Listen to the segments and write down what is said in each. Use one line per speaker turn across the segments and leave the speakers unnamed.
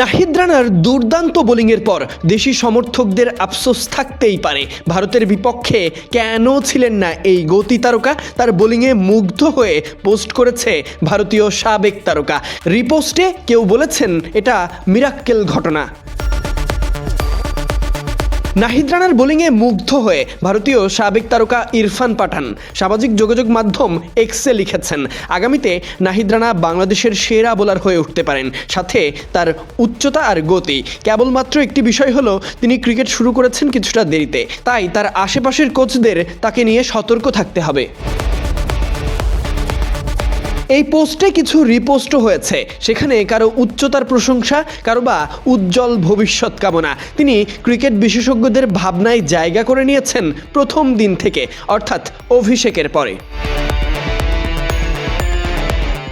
নাহিদ রানার দুর্দান্ত বোলিংয়ের পর দেশি সমর্থকদের আফসোস থাকতেই পারে। ভারতের বিপক্ষে কেন ছিলেন না এই গতি তারকা? তার বোলিংয়ে মুগ্ধ হয়ে পোস্ট করেছে ভারতীয় সাবেক তারকা। রিপোস্টে কেউ বলেছেন, এটা মিরাক্কেল ঘটনা। নাহিদ রানার বোলিংয়ে মুগ্ধ হয়ে ভারতীয় সাবেক তারকা ইরফান পাঠান সামাজিক যোগাযোগ মাধ্যম এক্সে লিখেছেন। আগামীতে নাহিদ রানা বাংলাদেশের সেরা বোলার হয়ে উঠতে পারেন। সাথে তার উচ্চতা আর গতি। কেবলমাত্র একটি বিষয় হলো, তিনি ক্রিকেট শুরু করেছেন কিছুটা দেরিতে। তাই তার আশেপাশের কোচদের তাকে নিয়ে সতর্ক থাকতে হবে। এই পোস্টে কিছু রিপোস্টও হয়েছে। সেখানে কারও উচ্চতার প্রশংসা, কারও বা উজ্জ্বল ভবিষ্যৎ কামনা। তিনি ক্রিকেট বিশেষজ্ঞদের ভাবনায় জায়গা করে নিয়েছেন প্রথম দিন থেকে, অর্থাৎ অভিষেকের পরে।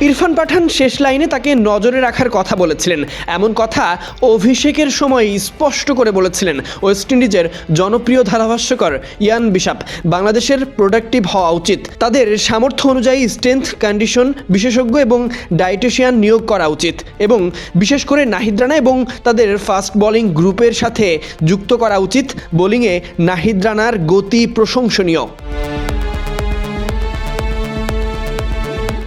ইরফান পাঠান শেষ লাইনে তাকে নজরে রাখার কথা বলেছিলেন। এমন কথা অভিষেকের সময় স্পষ্ট করে বলেছিলেন ওয়েস্ট ইন্ডিজের জনপ্রিয় ধারাভাষ্যকর ইয়ান বিশাপ। বাংলাদেশের প্রোডাক্টিভ হওয়া উচিত। তাদের সামর্থ্য অনুযায়ী স্ট্রেংথ, কন্ডিশন, বিশেষজ্ঞ এবং ডায়েটিশিয়ান নিয়োগ করা উচিত এবং বিশেষ করে নাহিদ রানা এবং তাদের ফাস্ট বোলিং গ্রুপের সাথে যুক্ত করা উচিত। বোলিংয়ে নাহিদ রানার গতি প্রশংসনীয়।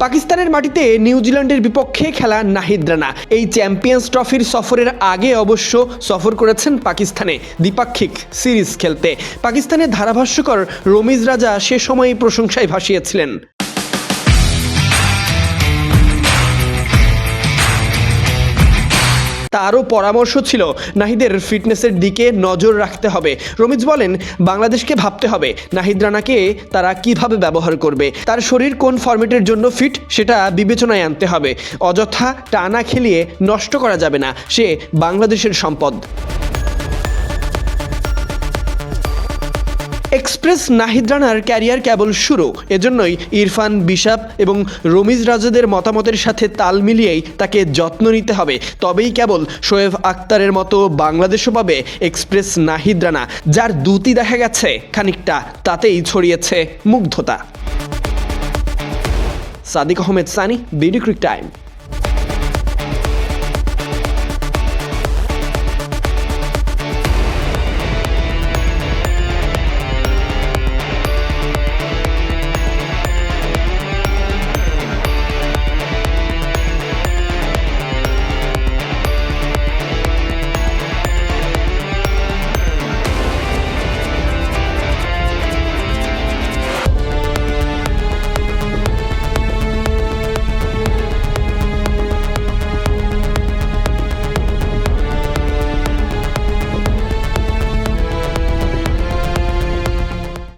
পাকিস্তানের মাটিতে নিউজিল্যান্ডের বিপক্ষে খেলা নাহিদ রানা। এই চ্যাম্পিয়ন্স ট্রফির সফরের আগে অবশ্য সফর করেছেন পাকিস্তানে দ্বিপাক্ষিক সিরিজ খেলতে। পাকিস্তানের ধারাভাষ্যকর রমিজ রাজা সে সময়ই প্রশংসায় ভাসিয়েছিলেন। তারও পরামর্শ ছিল নাহিদের ফিটনেসের দিকে নজর রাখতে হবে। রমিজ বলেন, বাংলাদেশকে ভাবতে হবে, নাহিদ রানাকে তারা কীভাবে ব্যবহার করবে, তার শরীর কোন ফর্মেটের জন্য ফিট সেটা বিবেচনায় আনতে হবে। অযথা টানা খেলিয়ে নষ্ট করা যাবে না, সে বাংলাদেশের সম্পদ। এক্সপ্রেস নাহিদ রানার ক্যারিয়ার কেবল শুরু। এজন্যই ইরফান, বিশাপ এবং রমিজ রাজাদের মতামতের সাথে তাল মিলিয়েই তাকে যত্ন নিতে হবে। তবেই কেবল শোয়েব আক্তারের মতো বাংলাদেশও পাবে এক্সপ্রেস নাহিদ রানা, যার দুটি দেখা গেছে। খানিকটা তাতেই ছড়িয়েছে মুগ্ধতা। Sadiq Ahmed Sunny, BD cric time.